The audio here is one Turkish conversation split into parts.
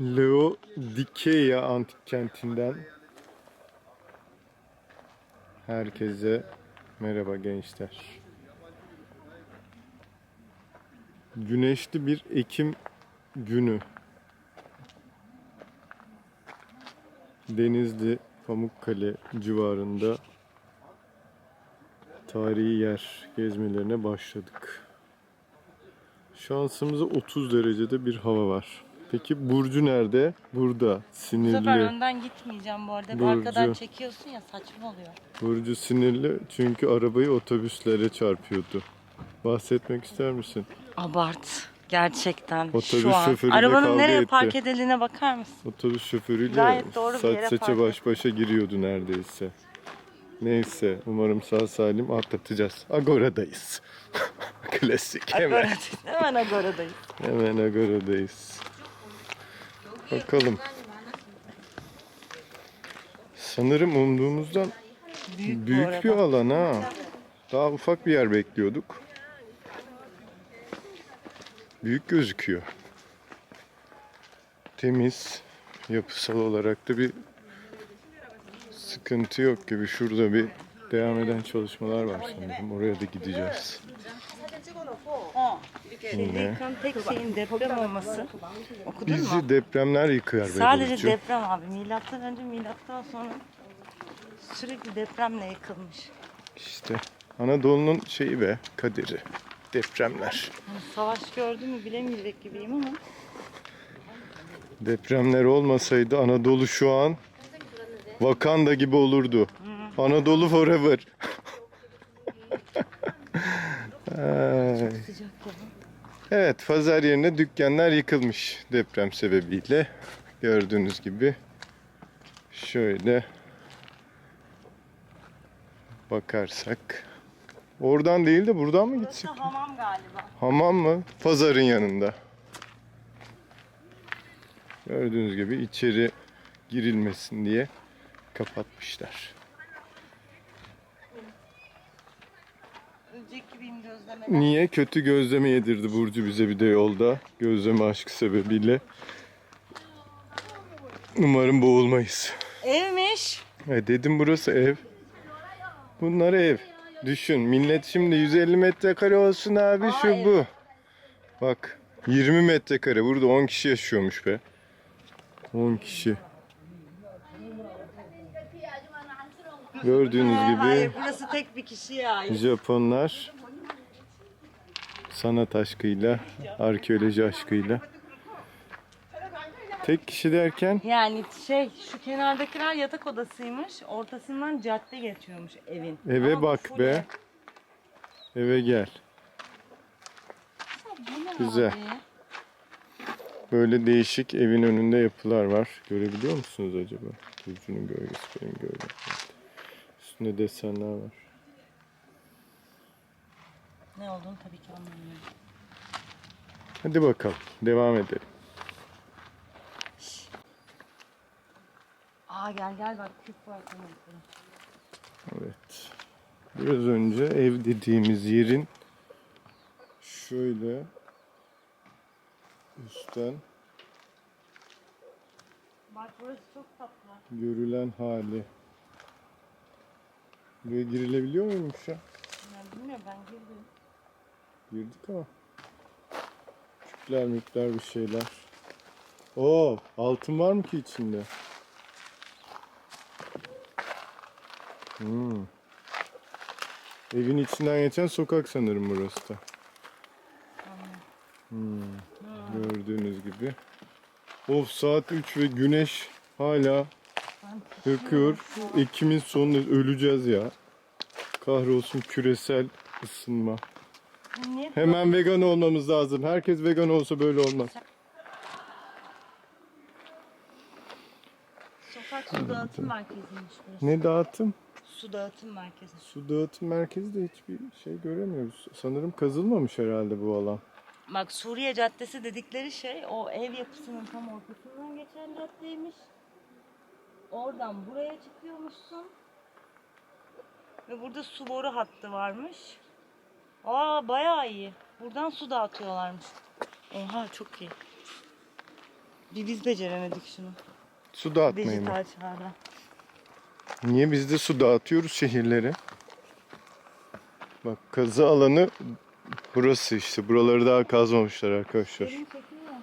Laodikeya antik kentinden herkese merhaba gençler. Güneşli bir Ekim günü. Denizli Pamukkale civarında tarihi yer gezmelerine başladık. Şansımıza 30 derecede bir hava var. Peki Burcu nerede? Burada. Bu sefer Sinirli. önden gitmeyeceğim bu arada. Burcu. Arkadan çekiyorsun ya saçma oluyor. Burcu sinirli çünkü arabayı otobüslere çarpıyordu. Bahsetmek ister misin? Abart. Gerçekten Otobüs şu an. şoförüyle Arabanın kavga nereye etti. park edildiğine bakar mısın? Otobüs şoförüyle Gayet doğru bir saç yere saça park baş başa giriyordu neredeyse. Neyse umarım sağ salim atlatacağız. Agora'dayız. Klasik hemen. Agoradayız. Hemen Agora'dayız. Hemen Agora'dayız. Bakalım. Sanırım umduğumuzdan Büyük, bir alan ha. Daha ufak bir yer bekliyorduk. Büyük gözüküyor. Temiz. Yapısal olarak da bir sıkıntı yok gibi. Şurada bir devam eden çalışmalar var sanırım. Oraya da gideceğiz. Yine. Yıkan tek şeyin deprem olması. Okudun mu? Bizi depremler be Sadece Burcu. deprem abi. Milattan önce milattan sonra sürekli depremle yıkılmış. İşte Anadolu'nun şeyi be kaderi. Depremler. Yani savaş gördüm mü bilemeyecek gibiyim ama. Depremler olmasaydı Anadolu şu an Wakanda gibi olurdu. Anadolu forever. Ay. Sıcak. Evet, pazar yerine dükkanlar yıkılmış deprem sebebiyle. Gördüğünüz gibi şöyle bakarsak oradan değil de buradan mı Burası gitsek? hamam galiba. Hamam mı? Pazarın yanında. Gördüğünüz gibi içeri girilmesin diye kapatmışlar. Ölecek gibiyim gözlemeden. Niye? Kötü gözleme yedirdi Burcu bize bir de yolda. Gözleme aşkı sebebiyle. Umarım boğulmayız. Evmiş. E dedim burası ev. Bunlar ev. Düşün millet şimdi 150 metrekare olsun abi Aa, şu ev. bu. Bak 20 metrekare burada 10 kişi yaşıyormuş be. 10 kişi. Gördüğünüz Hayır gibi burası tek bir kişiye ait. Japonlar sanat aşkıyla, arkeoloji aşkıyla. Tek kişi derken Yani şey şu kenardakiler yatak odasıymış. Ortasından cadde geçiyormuş evin. eve Ama bu bak full be. ev. Eve gel. Bu ne Güzel. abi? Böyle değişik evin önünde yapılar var. Görebiliyor musunuz acaba? Burcu'nun gölgesi benim gölgem. Üstünde desenler var. Ne olduğunu tabii ki anlamıyorum. Hadi bakalım devam edelim. Aa gel gel bak küp var tamam. tamam. Evet. Biraz önce ev dediğimiz yerin şöyle üstten Bak burası çok tatlı. görülen hali. Buraya girilebiliyor muymuş ya? Ben bilmiyorum ben girdim. Girdik ama. Küpler mükler bir şeyler. Oo, altın var mı ki içinde? Hmm. Evin içinden geçen sokak sanırım burası da. Hmm. Gördüğünüz gibi. Of saat 3 ve güneş hala yakıyor. Ekim'in sonunda öleceğiz ya. Kahrolsun küresel ısınma. Niye? Hemen vegan olmamız lazım. Herkes vegan olsa böyle olmaz. Sokak su dağıtım merkeziymiş burası. Ne dağıtım? Su dağıtım merkezi. Su dağıtım merkezi de hiçbir şey göremiyoruz. Sanırım kazılmamış herhalde bu alan. Bak Suriye Caddesi dedikleri şey o ev yapısının tam ortasından geçen caddeymiş. Oradan buraya çıkıyormuşsun. Ve burada su boru hattı varmış. Aa bayağı iyi. Buradan su dağıtıyorlarmış. Oha çok iyi. Bir biz beceremedik şunu. Su dağıtmayı mı? Dijital çağda. Niye biz de su dağıtıyoruz şehirlere? Bak kazı alanı burası işte. Buraları daha kazmamışlar arkadaşlar. Benim çekimi var.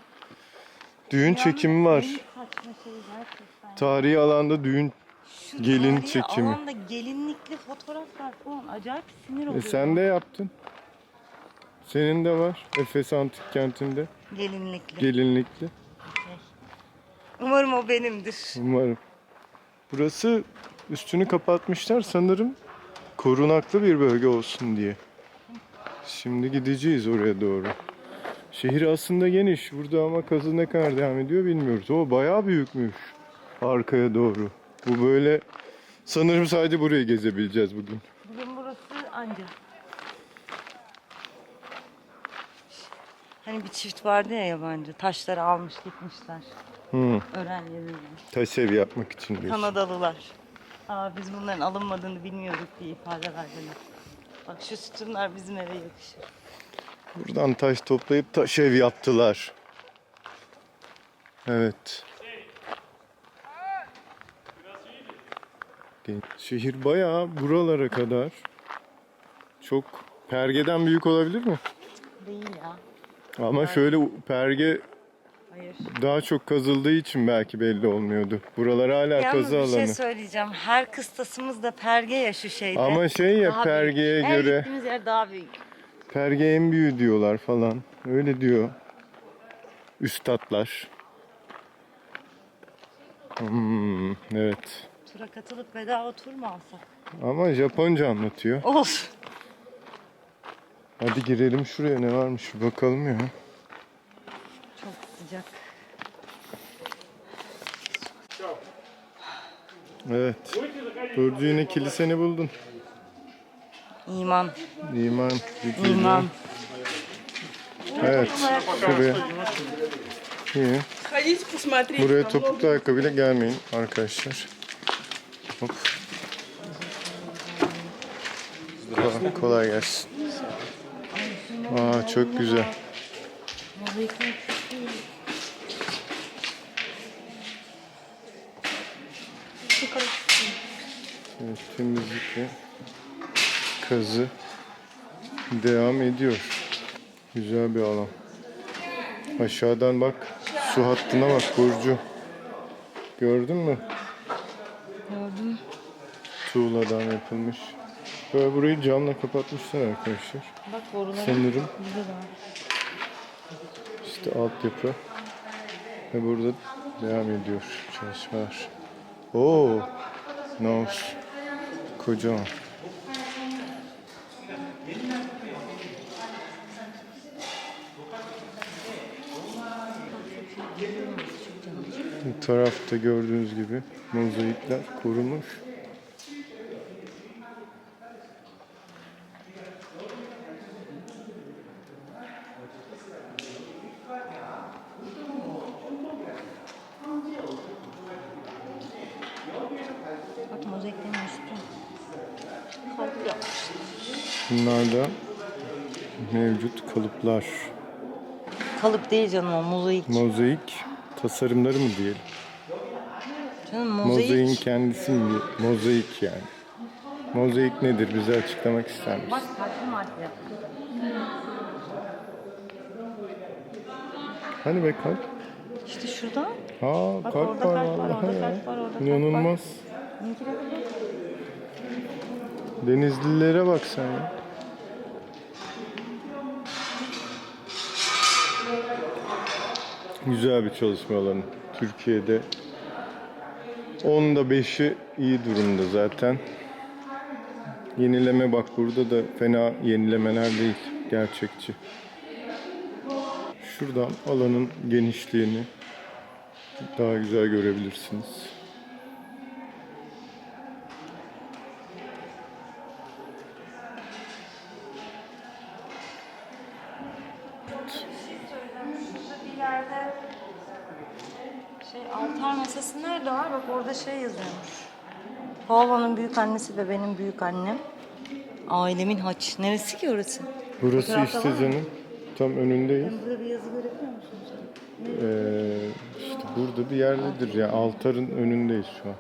Düğün çekimi var. En saçma şey gerçekten. Tarihi alanda düğün. Şu gelin tarihi çekimi. alanda gelinlikli fotoğraflar falan acayip sinir E oluyor. sen de yaptın. Senin de var. Efes Antik Kenti'nde. Gelinlikli. Gelinlikli. Umarım o benimdir. Umarım. Burası üstünü kapatmışlar sanırım korunaklı bir bölge olsun diye. Şimdi gideceğiz oraya doğru. Şehir aslında geniş. Burada ama kazı ne kadar devam ediyor bilmiyoruz. O bayağı büyükmüş. Arkaya doğru. Bu böyle sanırım sadece burayı gezebileceğiz bugün. Bugün burası anca. Hani bir çift vardı ya yabancı. Taşları almış gitmişler. Hı. Öğren yerine. Taş ev yapmak için diyorsun. Kanadalılar. Aa biz bunların alınmadığını bilmiyorduk diye ifade verdiler. Bak şu sütunlar bizim eve yakışır. Buradan taş toplayıp taş ev yaptılar. Evet. Şehir bayağı buralara kadar. Çok pergeden büyük olabilir mi? Değil ya. Ama şöyle perge Hayır. daha çok kazıldığı için belki belli olmuyordu. Buralar hala Yalnız kazı bir alanı. şey söyleyeceğim. Her kıstasımız da perge ya şu şeyde. Ama şey ya Daha pergeye büyük. Her göre gittiğimiz yer daha büyük. perge en büyüğü diyorlar falan. Öyle diyor. Üstadlar. Hmm, evet. Tura katılıp bedava tur mu alsak? Ama Japonca anlatıyor. Olsun. Hadi girelim şuraya ne varmış bir bakalım ya. Çok sıcak. Evet. Burcu kiliseni buldun. İman. İman. Büyük iman. iman. Evet. Şuraya. İyi. Buraya topuklu ayakkabıyla gelmeyin arkadaşlar. Hop. Kolay gelsin. Aa çok güzel. Evet, temizlik ve kazı devam ediyor. Güzel bir alan. Aşağıdan bak su hattına bak Burcu. Gördün mü? Gördüm. Tuğladan yapılmış. Böyle burayı camla kapatmışlar arkadaşlar. Bak borular. Sanırım işte altyapı. Ve burada devam ediyor çalışmalar. Oo, Naus. Kocaman. Bu tarafta gördüğünüz gibi mozaikler korunmuş. Bak mozaiklerin üstü. Kalp yapmışlar. Bunlar da mevcut kalıplar. Kalıp değil canım o mozaik. Mozaik tasarımları mı diyelim? canım mozaik. Mozaiğin kendisi mi? diye- Mozaik yani. Mozaik nedir? Bize açıklamak ister misin? Bak farklı madde. Be kalp? İşte şurada. Aa Bak kalp orada var kalp var, vallahi orada ya. kalp var, orada kalp var. İnanılmaz. Denizlilere bak sen ya. Güzel bir çalışma alanı. Türkiye'de 10'da 5'i iyi durumda zaten. Yenileme bak burada da fena yenilemeler değil. Gerçekçi. Şuradan alanın genişliğini daha güzel görebilirsiniz. Bir yerde şey altar masası nerede var? Bak orada şey yazıyormuş. Paolo'nun büyük annesi ve benim büyük annem. Ailemin haç. Neresi ki orası? Burası işte canım. Tam önündeyiz. Burada bir yazı görebiliyor musun sen? Ee, işte Burada bir yerdedir ya. Altarın önündeyiz şu an.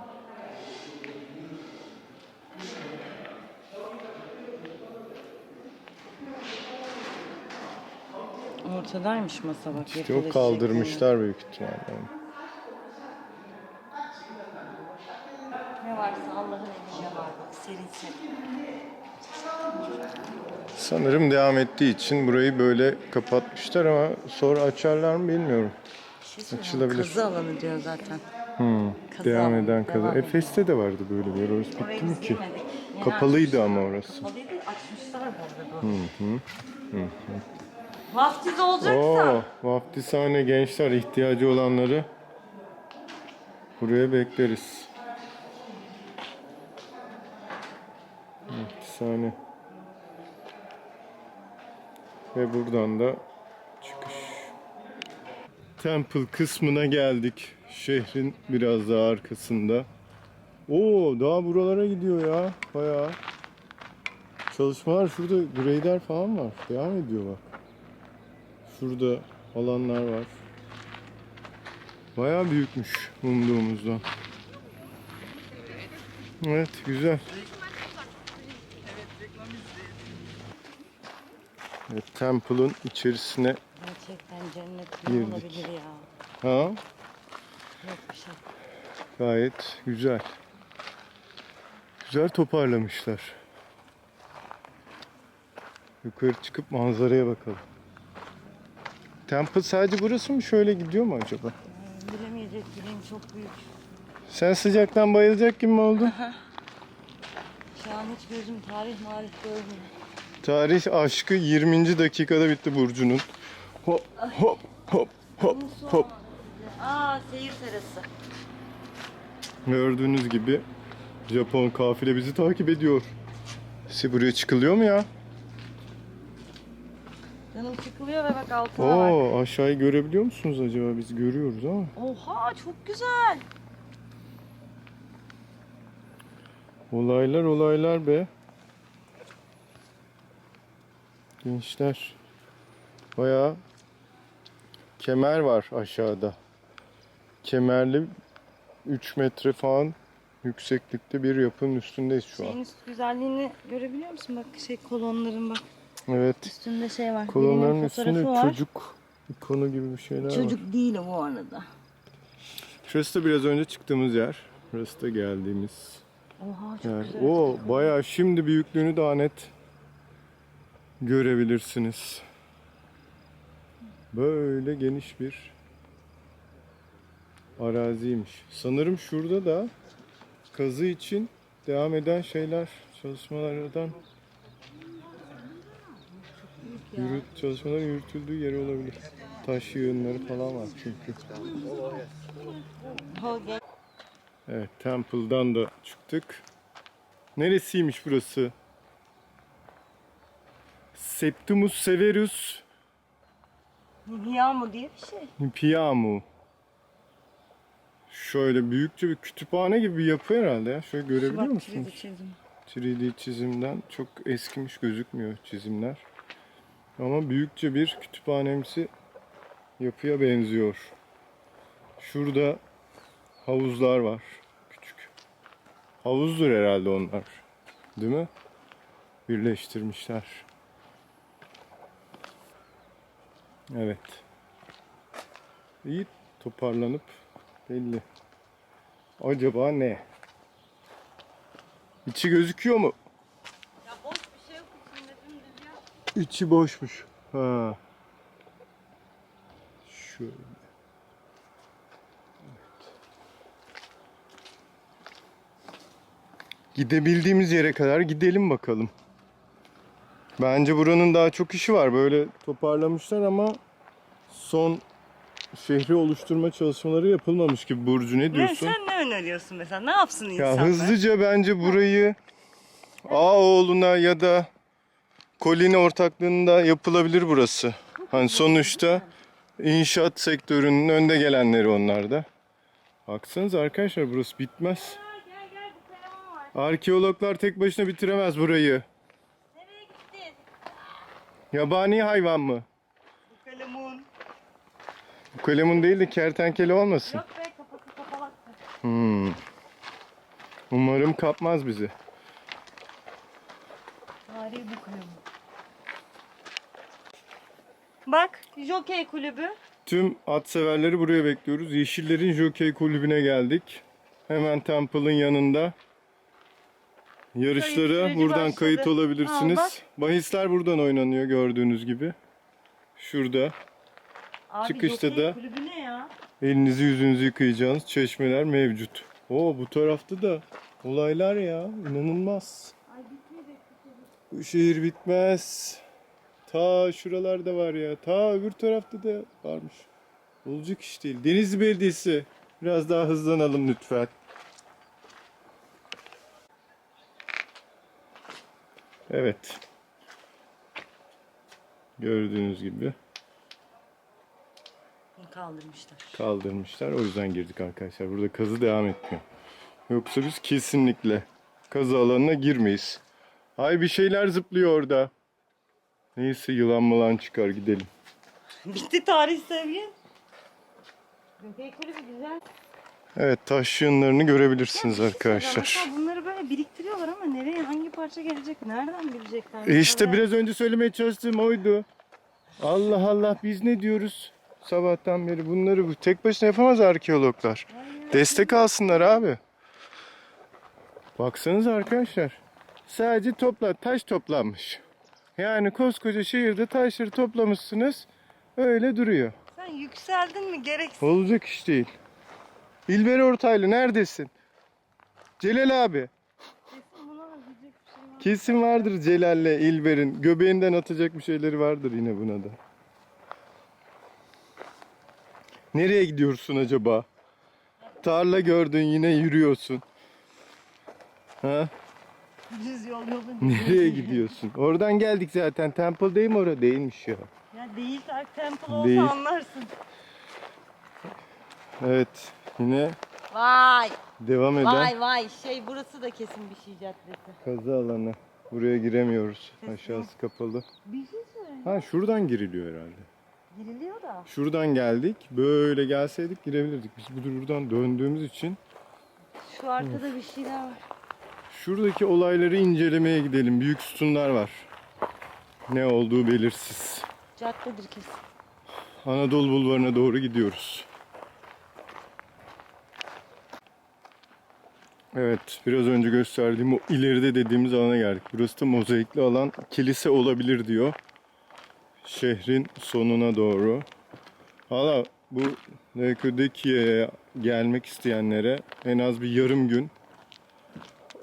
Ortadaymış masa bak. İşte o kaldırmışlar büyük ihtimalle. onu. Sanırım devam ettiği için burayı böyle kapatmışlar ama sonra açarlar mı bilmiyorum. Bir şey Açılabilir. Kazı alanı diyor zaten. Hmm, Kazı devam eden devam ediyor. Efes'te de vardı böyle bir yer. Orası bitti mi ki? Kapalıydı ama orası. Kapalıydı açmışlar bu arada. Vaftiz olacaksa. Oo, vaftizhane gençler ihtiyacı olanları buraya bekleriz. Vaftizhane. Ve buradan da çıkış. Temple kısmına geldik. Şehrin biraz daha arkasında. Oo, daha buralara gidiyor ya. Bayağı. Çalışmalar şurada grader falan var. Devam ediyor bak. Şurada alanlar var. Bayağı büyükmüş umduğumuzdan. Evet güzel. Evet, Temple'ın içerisine Gerçekten cennet ne Girdik. olabilir ya. ha Yok bir şey. gayet güzel. Güzel toparlamışlar. Yukarı çıkıp manzaraya bakalım. Temple sadece burası mı şöyle gidiyor mu acaba? Bilemeyecek gibiyim çok büyük. Sen sıcaktan bayılacak gibi mi oldun? Şu an hiç gözüm tarih marif görmüyor. Tarih aşkı 20. dakikada bitti Burcu'nun. Hop hop hop hop hop. Aa seyir terası. Gördüğünüz gibi Japon kafile bizi takip ediyor. Size buraya çıkılıyor mu ya? Canım çıkılıyor ve bak altına bak. Oo aşağıyı görebiliyor musunuz acaba? Biz görüyoruz ama. Oha çok güzel. Olaylar olaylar be. Gençler. Bayağı kemer var aşağıda. Kemerli 3 metre falan yükseklikte bir yapının üstündeyiz şu an. Şeyin güzelliğini görebiliyor musun? Bak şey kolonların bak. Evet. Üstünde şey var. Kolonların Birinin üstünde var. çocuk ikonu gibi bir şeyler var. Çocuk değil o bu arada. Şurası da biraz önce çıktığımız yer. Burası da geldiğimiz Oha çok yer. güzel. O bayağı şimdi büyüklüğünü daha net görebilirsiniz. Böyle geniş bir araziymiş. Sanırım şurada da kazı için devam eden şeyler, çalışmalardan yürüt, çalışmaların yürütüldüğü yeri olabilir. Taş yığınları falan var çünkü. Evet, Temple'dan da çıktık. Neresiymiş burası? Septimus Severus Yağmur diye bir şey. Piamu. Şöyle büyükçe bir kütüphane gibi bir yapı herhalde ya. Şöyle görebiliyor Bak, musunuz? çizdim. 3D çizimden çok eskimiş gözükmüyor çizimler. Ama büyükçe bir kütüphanemsi yapıya benziyor. Şurada havuzlar var. Küçük. Havuzdur herhalde onlar. Değil mi? Birleştirmişler. Evet. İyi toparlanıp belli. Acaba ne? İçi gözüküyor mu? Ya boş bir şey yok içinde dümdüz ya. İçi boşmuş. Ha. Şöyle. Evet. Gidebildiğimiz yere kadar gidelim bakalım. Bence buranın daha çok işi var. Böyle toparlamışlar ama son şehri oluşturma çalışmaları yapılmamış gibi Burcu ne Ne, diyorsun? sen ne öneriyorsun mesela? Ne yapsın insanlar? Ya hızlıca bence burayı Ağoğlu'na ya da Kolini ortaklığında yapılabilir burası. Hani sonuçta inşaat sektörünün önde gelenleri onlar da. Baksanıza arkadaşlar burası bitmez. Arkeologlar tek başına bitiremez burayı. Yabani hayvan mı? Bu kalemun. Kalemun değil de kertenkele olmasın. Yok be kafası kapalaktı. Hmm. Umarım kapmaz bizi. Tarihi bu kulübü. Bak Jockey kulübü. Tüm at severleri buraya bekliyoruz. Yeşillerin Jockey kulübüne geldik. Hemen Temple'ın yanında. Yarışlara Kayıt süreci buradan başladı. kayıt olabilirsiniz. Aa. Bahisler buradan oynanıyor gördüğünüz gibi. Şurada. Abi Çıkışta da- kulübü ne ya? Elinizi yüzünüzü yıkayacağınız çeşmeler mevcut. Oo bu tarafta da olaylar ya inanılmaz. Ay. Bu şehir bitmez. Ta şuralarda var ya. Ta öbür tarafta da varmış. Olacak iş değil. Denizli Belediyesi. Biraz daha hızlanalım lütfen. Evet. Gördüğünüz gibi kaldırmışlar. kaldırmışlar. O yüzden girdik arkadaşlar. Burada kazı devam etmiyor. Yoksa biz kesinlikle kazı alanına girmeyiz. Ay bir şeyler zıplıyor orada. Neyse yılan malan çıkar gidelim. Bitti tarih kulübü güzel. Evet taş yığınlarını görebilirsiniz şey arkadaşlar. söyleyeceğim. Mesela bunları böyle biriktiriyorlar ama nereye hangi parça gelecek nereden bilecekler? E işte biraz önce söylemeye çalıştığım oydu. Allah Allah biz ne diyoruz sabahtan beri bunları bu tek başına yapamaz arkeologlar. Destek alsınlar abi. Baksanız arkadaşlar. Sadece topla taş toplanmış. Yani koskoca şehirde taşları toplamışsınız. Öyle duruyor. Sen yükseldin mi gereksiz? Olacak iş değil. İlber Ortaylı neredesin? Celal abi. Kesin buna da diyecek bir şey var. Kesin vardır Celal'le İlber'in. Göbeğinden atacak bir şeyleri vardır yine buna da. Nereye gidiyorsun acaba? Tarla gördün yine yürüyorsun. Ha? Düz yol yolun. Nereye gidiyorsun? Oradan geldik zaten. Temple değil mi orada? Değilmiş ya. Ya değil Dark Temple olsa Değil. anlarsın. Evet. Yine Vay devam eden vay vay şey burası da kesin bir şey caddesi. kazı alanı. Buraya giremiyoruz. Aşağısı kapalı. Bir şey söyle. Ha şuradan giriliyor herhalde. Giriliyor da. Şuradan geldik. Böyle gelseydik girebilirdik. Biz buradan döndüğümüz için Şu arkada bir şeyler var. şuradaki olayları incelemeye gidelim. Büyük sütunlar var. Ne olduğu belirsiz. Caddedir kesin. Anadolu Bulvarı'na doğru gidiyoruz. Evet, biraz önce gösterdiğim o ileride dediğimiz alana geldik. Burası da mozaikli alan, kilise olabilir diyor. Şehrin sonuna doğru. Hala bu Nekudekiye'ye gelmek isteyenlere en az bir yarım gün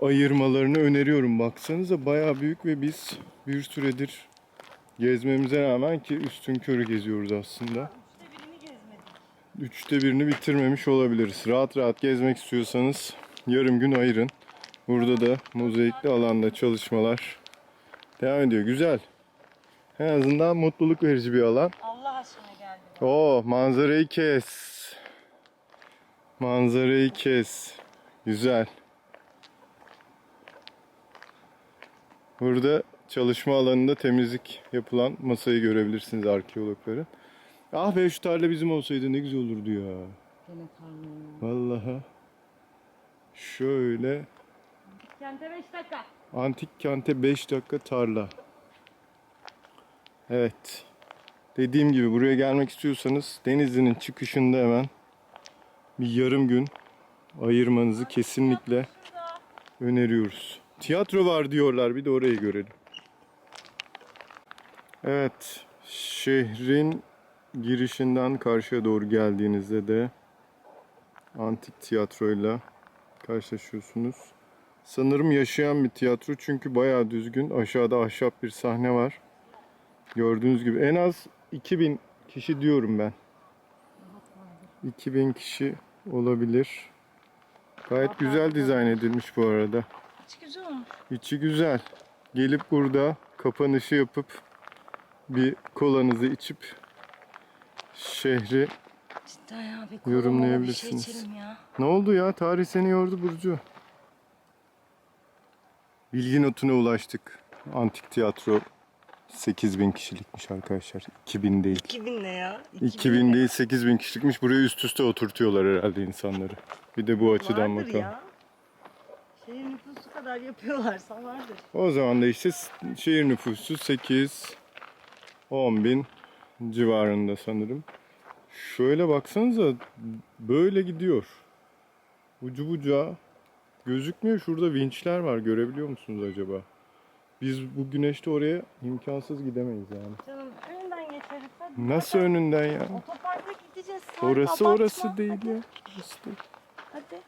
ayırmalarını öneriyorum. Baksanıza bayağı büyük ve biz bir süredir gezmemize rağmen ki üstün körü geziyoruz aslında. İşte birini gezmedik. Üçte birini bitirmemiş olabiliriz. Rahat rahat gezmek istiyorsanız yarım gün ayırın. Burada da mozaikli alanda çalışmalar devam ediyor. Güzel. En azından mutluluk verici bir alan. Allah aşkına geldi. Oo manzarayı kes. Manzarayı kes. Güzel. Burada çalışma alanında temizlik yapılan masayı görebilirsiniz arkeologların. Ah be şu tarla bizim olsaydı ne güzel olurdu ya. Gene parlıyor. Vallahi. Şöyle Kente 5 dakika. antik kente 5 dakika tarla. Evet. Dediğim gibi buraya gelmek istiyorsanız Denizli'nin çıkışında hemen bir yarım gün ayırmanızı kesinlikle öneriyoruz. Tiyatro var diyorlar bir de orayı görelim. Evet. Şehrin girişinden karşıya doğru geldiğinizde de antik tiyatroyla karşılaşıyorsunuz. Sanırım yaşayan bir tiyatro çünkü bayağı düzgün. Aşağıda ahşap bir sahne var. Gördüğünüz gibi en az 2000 kişi diyorum ben. 2000 kişi olabilir. Gayet güzel dizayn edilmiş bu arada. Hiç güzel olmuş. İçi güzel. Gelip burada kapanışı yapıp bir kolanızı içip şehri Cidden ya bir Yorumlayabilirsiniz. Bir şey içelim ya. Ne oldu ya? Tarih seni yordu Burcu. Bilgi notuna ulaştık. Antik tiyatro 8000 kişilikmiş arkadaşlar. 2000 değil. 2000 ne ya? 2000 değil 8000 kişilikmiş. Buraya üst üste oturtuyorlar herhalde insanları. Bir de bu açıdan vardır bakalım. ya. Şehir nüfusu kadar yapıyorlarsa vardır. O zaman da işte şehir nüfusu 8 10 bin civarında sanırım. Şöyle baksanıza böyle gidiyor. Ucu bucağı gözükmüyor. Şurada vinçler var. Görebiliyor musunuz acaba? Biz bu güneşte oraya imkansız gidemeyiz yani. Canım önünden geçeriz hadi. Nasıl Zaten önünden ya? Otoparka gideceğiz. Sarp, Orası abartma. orası değil hadi, ya. Orası değil. Hadi.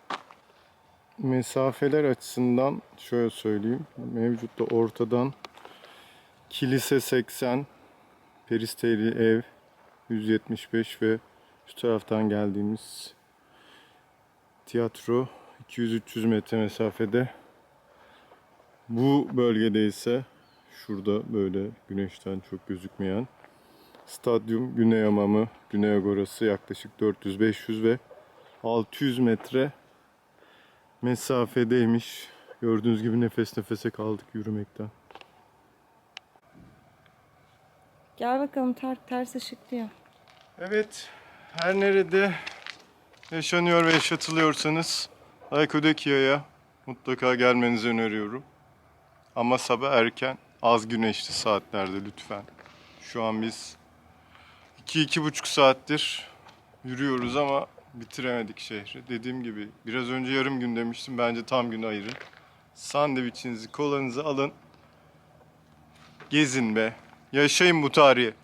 Mesafeler açısından şöyle söyleyeyim. Mevcutta ortadan kilise 80, peristeri ev 175 ve şu taraftan geldiğimiz tiyatro 200-300 metre mesafede. Bu bölgede ise şurada böyle güneşten çok gözükmeyen stadyum Güney Hamamı, Güney Agorası yaklaşık 400-500 ve 600 metre mesafedeymiş. Gördüğünüz gibi nefes nefese kaldık yürümekten. Gel bakalım Tarık ters ışık diyor. Evet, her nerede yaşanıyor ve yaşatılıyorsanız Aykodekia'ya mutlaka gelmenizi öneriyorum. Ama sabah erken, az güneşli saatlerde lütfen. Şu an biz 2-2,5 saattir yürüyoruz ama bitiremedik şehri. Dediğim gibi biraz önce yarım gün demiştim. Bence tam gün ayırın. Sandviçinizi, kolanızı alın. Gezin be. Yaşayın bu tarihi.